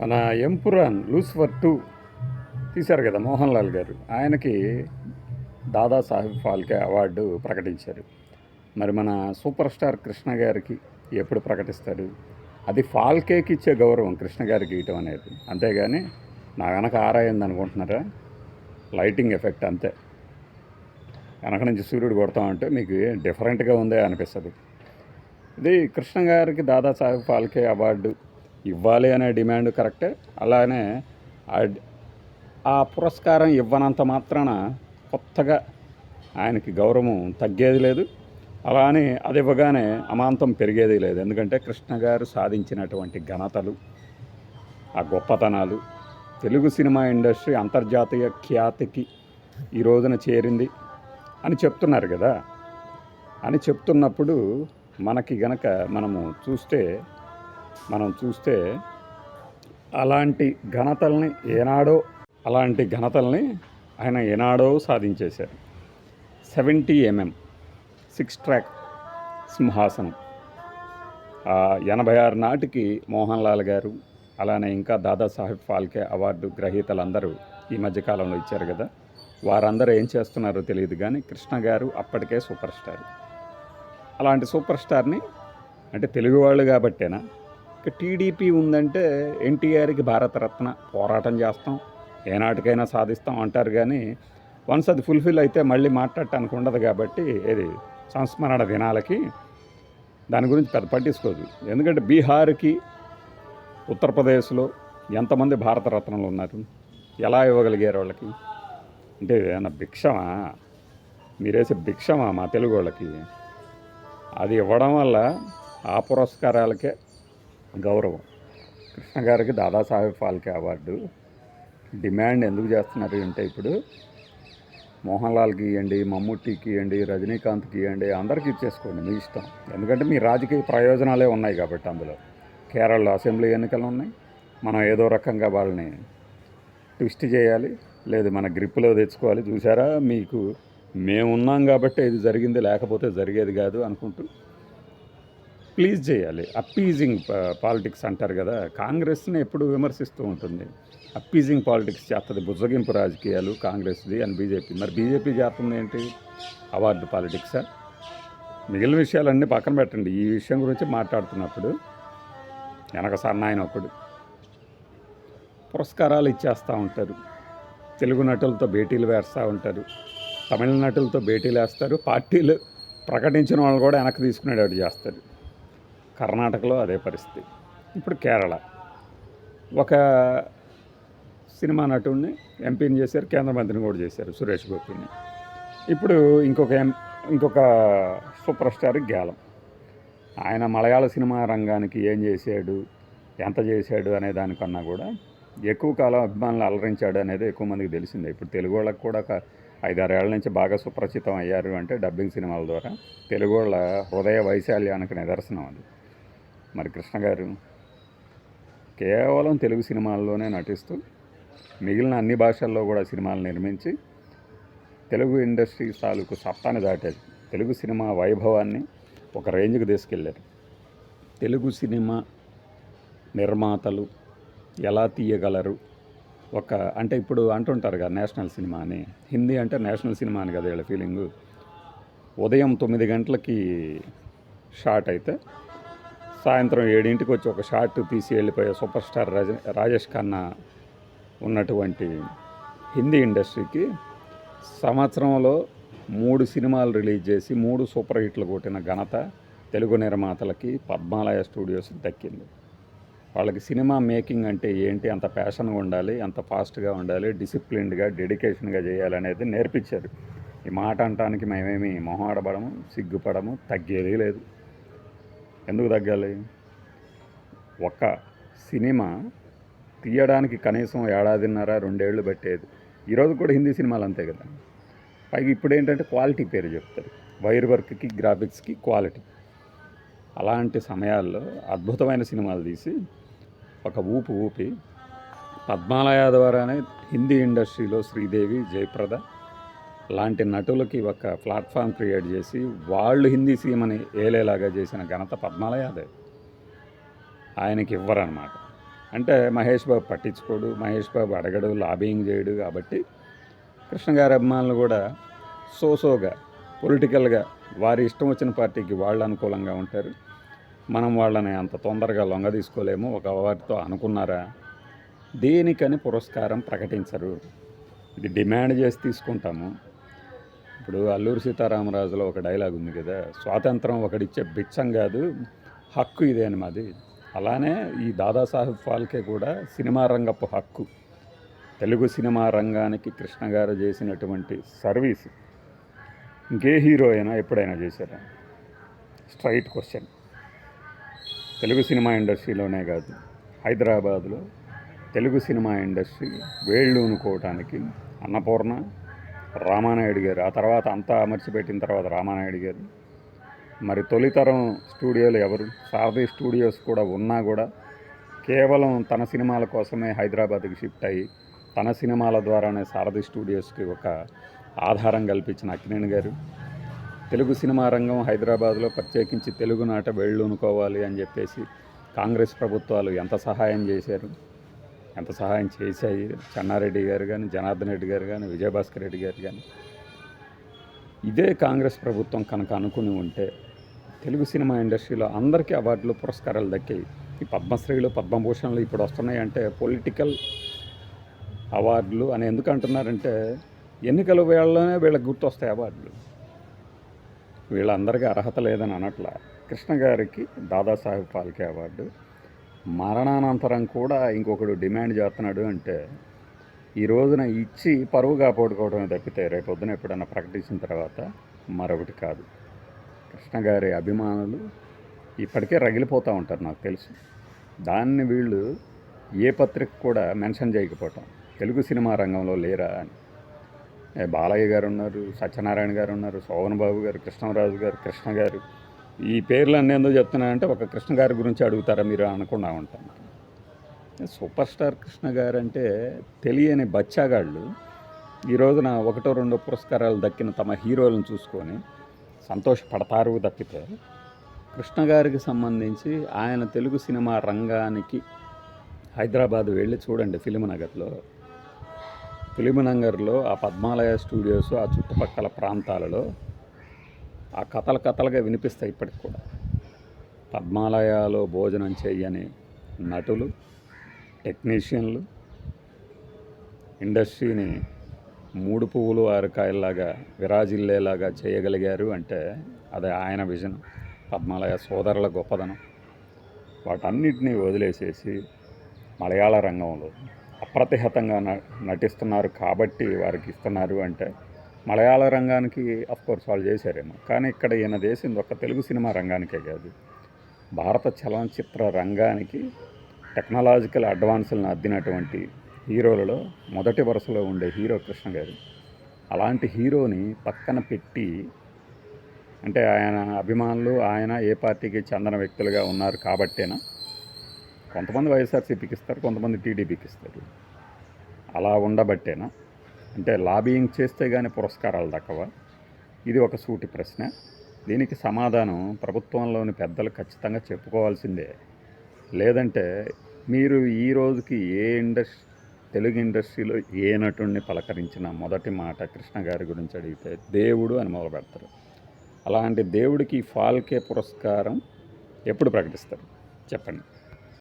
మన Empuraan Lucifer two తీశారు కదా మోహన్ లాల్ గారు. ఆయనకి దాదాసాహెబ్ ఫాల్కే అవార్డు ప్రకటించారు. మరి మన సూపర్ స్టార్ కృష్ణ గారికి ఎప్పుడు ప్రకటిస్తారు అది ఫాల్కేకి ఇచ్చే గౌరవం కృష్ణ గారికి ఇవ్వటం అనేది. అంతేగాని నా వెనక ఆరాయింది అనుకుంటున్నారా? లైటింగ్ ఎఫెక్ట్ అంతే. వెనక నుంచి సూర్యుడు కొడతామంటే మీకు డిఫరెంట్గా ఉందే అనిపిస్తుంది. ఇది కృష్ణ గారికి దాదాసాహెబ్ ఫాల్కే అవార్డు ఇవ్వాలి అనే డిమాండ్ కరెక్టే. అలానే ఆ- పురస్కారం ఇవ్వనంత మాత్రాన కొత్తగా ఆయనకి గౌరవం తగ్గేది లేదు. అలా అని అది ఇవ్వగానే అమాంతం పెరిగేది లేదు. ఎందుకంటే కృష్ణ గారు సాధించినటువంటి ఘనతలు ఆ గొప్పతనాలు తెలుగు సినిమా ఇండస్ట్రీ అంతర్జాతీయ ఖ్యాతికి ఈ రోజున చేరింది అని చెప్తున్నారు కదా. అని చెప్తున్నప్పుడు మనకి గనక మనము చూస్తే మనం చూస్తే అలాంటి ఘనతల్ని ఏనాడో అలాంటి ఘనతల్ని ఆయన ఏనాడో సాధించేశారు. సెవెంటీ ఎంఎం సిక్స్ ట్రాక్ సింహాసనం. ఎనభై ఆరు నాటికి మోహన్ లాల్ గారు అలానే ఇంకా దాదాసాహెబ్ ఫాల్కే అవార్డు గ్రహీతలందరూ ఈ మధ్యకాలంలో ఇచ్చారు కదా. వారందరూ ఏం చేస్తున్నారో తెలియదు కానీ కృష్ణ గారు అప్పటికే సూపర్ స్టార్. అలాంటి సూపర్ స్టార్ని అంటే తెలుగు వాళ్ళు కాబట్టేనా ఇక టీడీపీ ఉందంటే ఎన్టీఆర్కి భారతరత్న పోరాటం చేస్తాం ఏనాటికైనా సాధిస్తాం అంటారు కానీ వన్స్ అది ఫుల్ఫిల్ అయితే మళ్ళీ మాట్లాడటానికి ఉండదు కాబట్టి ఇది సంస్మరణ దినాలకి దాని గురించి పెద్ద పట్టించుకోదు. ఎందుకంటే బీహార్కి ఉత్తరప్రదేశ్లో ఎంతమంది భారతరత్నలు ఉన్నారు? ఎలా ఇవ్వగలిగారు వాళ్ళకి? అంటే ఏదైనా భిక్షమా? మీరేసే భిక్షమా మా తెలుగు వాళ్ళకి? అది ఇవ్వడం వల్ల ఆ పురస్కారాలకే గౌరవం. కృష్ణగారికి దాదాసాహెబ్ ఫాల్కే అవార్డు. డిమాండ్ ఎందుకు చేస్తున్నారు అంటే ఇప్పుడు మోహన్ లాల్కి ఇవ్వండి మమ్ముట్టికి ఇవ్వండి రజనీకాంత్కి ఇవ్వండి అందరికీ ఇచ్చేసుకోండి మీ ఇష్టం. ఎందుకంటే మీ రాజకీయ ప్రయోజనాలే ఉన్నాయి కాబట్టి అందులో. కేరళలో అసెంబ్లీ ఎన్నికలు ఉన్నాయి. మనం ఏదో రకంగా వాళ్ళని ట్విస్ట్ చేయాలి లేదు మన గ్రిప్పులో తెచ్చుకోవాలి. చూసారా మీకు మేము ఉన్నాం కాబట్టి ఇది జరిగింది లేకపోతే జరిగేది కాదు అనుకుంటూ ప్లీజ్ చేయాలి. అప్పీజింగ్ పాలిటిక్స్ uh, అంటారు కదా. కాంగ్రెస్ని ఎప్పుడు విమర్శిస్తూ ఉంటుంది. అప్పీజింగ్ పాలిటిక్స్ చేస్తుంది బుజ్జగింపు రాజకీయాలు కాంగ్రెస్ది అని బీజేపీ. మరి బీజేపీ చేస్తుంది ఏంటి? అవార్డు పాలిటిక్సా మిగిలిన విషయాలన్నీ పక్కన పెట్టండి. ఈ విషయం గురించి మాట్లాడుతున్నప్పుడు వెనక సన్నాయన ఒకడు పురస్కారాలు ఇచ్చేస్తూ ఉంటారు. తెలుగు నటులతో భేటీలు వేస్తూ ఉంటారు. తమిళ నటులతో భేటీలు వేస్తారు పార్టీలు ప్రకటించిన వాళ్ళు కూడా వెనక్కి తీసుకునేటట్టు చేస్తారు. కర్ణాటకలో అదే పరిస్థితి. ఇప్పుడు కేరళ. ఒక సినిమా నటుడిని ఎంపీని చేశారు కేంద్ర మంత్రిని కూడా చేశారు సురేష్ గోపిని. ఇప్పుడు ఇంకొక ఎం ఇంకొక సూపర్ స్టార్ గ్యాలం. ఆయన మలయాళ సినిమా రంగానికి ఏం చేశాడు ఎంత చేశాడు అనే దానికన్నా కూడా ఎక్కువ కాలం అభిమానులు అలరించాడు అనేది ఎక్కువ మందికి తెలిసిందే. ఇప్పుడు తెలుగు వాళ్ళకి కూడా ఒక ఐదారేళ్ళ నుంచి బాగా సుప్రచితం అయ్యారు అంటే డబ్బింగ్ సినిమాల ద్వారా. తెలుగు వాళ్ళ హృదయ వైశాల్యానికి నిదర్శనం అది. మరి కృష్ణ గారు కేవలం తెలుగు సినిమాల్లోనే నటిస్తూ మిగిలిన అన్ని భాషల్లో కూడా సినిమాలు నిర్మించి తెలుగు ఇండస్ట్రీ తాలూకు సత్తాని దాటారు. తెలుగు సినిమా వైభవాన్ని ఒక రేంజ్కి తీసుకెళ్ళారు. తెలుగు సినిమా నిర్మాతలు ఎలా తీయగలరు? ఒక అంటే ఇప్పుడు అంటుంటారు కదా నేషనల్ సినిమా అని హిందీ అంటే నేషనల్ సినిమా అని కదా వీళ్ళ ఫీలింగు ఉదయం తొమ్మిది గంటలకి షార్ట్ అయితే సాయంత్రం ఏడింటికి వచ్చి ఒక షాట్ తీసి వెళ్ళిపోయే సూపర్ స్టార్ రాజ రాజేష్ ఖన్నా ఉన్నటువంటి హిందీ ఇండస్ట్రీకి సంవత్సరంలో మూడు సినిమాలు రిలీజ్ చేసి మూడు సూపర్ హిట్లు కొట్టిన ఘనత తెలుగు నిర్మాతలకి పద్మాలయ స్టూడియోస్ దక్కింది. వాళ్ళకి సినిమా మేకింగ్ అంటే ఏంటి? అంత ప్యాషన్గా ఉండాలి అంత ఫాస్ట్గా ఉండాలి డిసిప్లిన్డ్గా డెడికేషన్గా చేయాలనేది నేర్పించారు. ఈ మాట అంటానికి మేమేమి మొహాడబడము సిగ్గుపడము తగ్గేది లేదు. ఎందుకు తగ్గాలి? ఒక సినిమా తీయడానికి కనీసం ఏడాదిన్నర రెండేళ్ళు పట్టేది. ఈరోజు కూడా హిందీ సినిమాలు అంతే కదా. పైగా ఇప్పుడు ఏంటంటే క్వాలిటీ పేరు చెప్తారు. వైర్ వర్క్కి గ్రాఫిక్స్కి క్వాలిటీ. అలాంటి సమయాల్లో అద్భుతమైన సినిమాలు తీసి ఒక ఊపు ఊపి పద్మాలయ ద్వారానే హిందీ ఇండస్ట్రీలో శ్రీదేవి జయప్రద లాంటి నటులకి ఒక ప్లాట్ఫామ్ క్రియేట్ చేసి వాళ్ళు హిందీ సీమని ఏలేలాగా చేసిన ఘనత పద్మాలయాదే. ఆయనకి ఇవ్వరనమాట అంటే మహేష్ బాబు పట్టించుకోడు మహేష్ బాబు అడగడు లాబింగ్ చేయడు కాబట్టి కృష్ణ గారి అభిమానులు కూడా సోసోగా పొలిటికల్గా వారి ఇష్టం వచ్చిన పార్టీకి వాళ్ళు అనుకూలంగా ఉంటారు. మనం వాళ్ళని అంత తొందరగా లొంగ తీసుకోలేము ఒక వారితో అనుకున్నారా? దేనికని పురస్కారం ప్రకటించరు. ఇది డిమాండ్ చేసి తీసుకుంటాము. ఇప్పుడు అల్లూరి సీతారామరాజులో ఒక డైలాగ్ ఉంది కదా స్వాతంత్రం ఒకడిచ్చే బిచ్చం కాదు హక్కు ఇదే అని మాది. అలానే ఈ దాదాసాహెబ్ ఫాల్కే కూడా సినిమా రంగపు హక్కు. తెలుగు సినిమా రంగానికి కృష్ణ గారు చేసినటువంటి సర్వీస్ ఇంకే హీరో అయినా ఎప్పుడైనా చేశారా? Straight question. తెలుగు సినిమా ఇండస్ట్రీలోనే కాదు హైదరాబాద్లో తెలుగు సినిమా ఇండస్ట్రీ వేళ్ళు అనుకోవటానికి అన్నపూర్ణ రామానాయుడు గారు. ఆ తర్వాత అంతా అమర్చిపెట్టిన తర్వాత రామానాయుడు గారు. మరి తొలితరం స్టూడియోలు ఎవరు? సారథి స్టూడియోస్ కూడా ఉన్నా కూడా కేవలం తన సినిమాల కోసమే హైదరాబాద్కి షిఫ్ట్ అయ్యి తన సినిమాల ద్వారానే సారథి స్టూడియోస్కి ఒక ఆధారం కల్పించిన అక్కినేని గారు. తెలుగు సినిమా రంగం హైదరాబాద్లో ప్రత్యేకించి తెలుగు నాట వెళ్ళునుకోవాలి అని చెప్పేసి కాంగ్రెస్ ప్రభుత్వాలు ఎంత సహాయం చేశారు? ఎంత సహాయం చేశాయి? చెన్నారెడ్డి గారు కానీ జనార్దన్ రెడ్డి గారు కానీ విజయభాస్కర్ రెడ్డి గారు కానీ ఇదే కాంగ్రెస్ ప్రభుత్వం కనుక అనుకుని ఉంటే తెలుగు సినిమా ఇండస్ట్రీలో అందరికీ అవార్డులు పురస్కారాలు దక్కాయి. ఈ పద్మశ్రీలు పద్మభూషణలు ఇప్పుడు వస్తున్నాయి అంటే పొలిటికల్ అవార్డులు అని ఎందుకు అంటున్నారంటే ఎన్నికల వేళలోనే వీళ్ళకి గుర్తొస్తాయి అవార్డులు. వీళ్ళందరికీ అర్హత లేదని అనట్లా కృష్ణ గారికి దాదాసాహెబ్ ఫాల్కే అవార్డు మరణానంతరం కూడా ఇంకొకడు డిమాండ్ చేస్తున్నాడు అంటే ఈ రోజున ఇచ్చి పరువు కాపాడుకోవడమే తప్పితే రేపు పొద్దున ఎప్పుడైనా ప్రకటించిన తర్వాత మరొకటి కాదు. కృష్ణ గారి అభిమానులు ఇప్పటికే రగిలిపోతూ ఉంటారు నాకు తెలుసు. దాన్ని వీళ్ళు ఏ పత్రిక కూడా మెన్షన్ చేయకపోవటం. తెలుగు సినిమా రంగంలో లేరా అని. బాలయ్య గారు ఉన్నారు సత్యనారాయణ గారు ఉన్నారు శోభన్ బాబు గారు కృష్ణరాజు గారు కృష్ణ గారు ఈ పేర్లు అన్నీ ఎందుకు చెప్తున్నానంటే ఒక కృష్ణ గారి గురించి అడుగుతారా మీరు అనుకున్నా ఉంటాను. సూపర్ స్టార్ కృష్ణ గారు అంటే తెలియని బచ్చాగాళ్ళు. ఈ రోజున ఒకటో రెండో పురస్కారాలు దక్కిన తమ హీరోలను చూసుకొని సంతోషపడతారు తప్పితే కృష్ణ గారికి సంబంధించి ఆయన తెలుగు సినిమా రంగానికి హైదరాబాద్ వెళ్ళి చూడండి ఫిలిం నగర్లో. ఫిలిం నగర్లో ఆ పద్మాలయ స్టూడియోస్ ఆ చుట్టుపక్కల ప్రాంతాలలో ఆ కథలు కథలుగా వినిపిస్తాయి ఇప్పటికి కూడా. పద్మాలయాలో భోజనం చేయని నటులు టెక్నీషియన్లు ఇండస్ట్రీని మూడు పువ్వులు ఆరు విరాజిల్లేలాగా చేయగలిగారు అంటే అది ఆయన విజన్. పద్మాలయ సోదరుల గొప్పదనం. వాటన్నిటినీ వదిలేసేసి మలయాళ రంగంలో అప్రతిహతంగా న నటిస్తున్నారు కాబట్టి వారికి ఇస్తున్నారు అంటే మలయాళ రంగానికి కోర్స్ వాళ్ళు చేశారేమో. కానీ ఇక్కడ ఈయన చేసింది ఒక తెలుగు సినిమా రంగానికే కాదు. భారత చలనచిత్ర రంగానికి టెక్నాలజికల్ అడ్వాన్సులను అద్దినటువంటి హీరోలలో మొదటి వరుసలో ఉండే హీరో కృష్ణ గారు. అలాంటి హీరోని పక్కన పెట్టి అంటే ఆయన అభిమానులు ఆయన ఏ పార్టీకి చెందిన వ్యక్తులుగా ఉన్నారు కాబట్టేనా? కొంతమంది వైఎస్ఆర్సీపీకి ఇస్తారు కొంతమంది టీడీపీకి ఇస్తారు. అలా ఉండబట్టేనా? అంటే లాబియింగ్ చేస్తే కానీ పురస్కారాలు దక్కవా? ఇది ఒక సూటి ప్రశ్న. దీనికి సమాధానం ప్రభుత్వంలోని పెద్దలు ఖచ్చితంగా చెప్పుకోవాల్సిందే. లేదంటే మీరు ఈ రోజుకి ఏ ఇండస్ట్రీ తెలుగు ఇండస్ట్రీలో ఏ నటుడిని పలకరించిన మొదటి మాట కృష్ణ గారి గురించి అడిగితే దేవుడు అని మొదలు పెడతారు. అలాంటి దేవుడికి ఫాల్కే పురస్కారం ఎప్పుడు ప్రకటిస్తారు? చెప్పండి.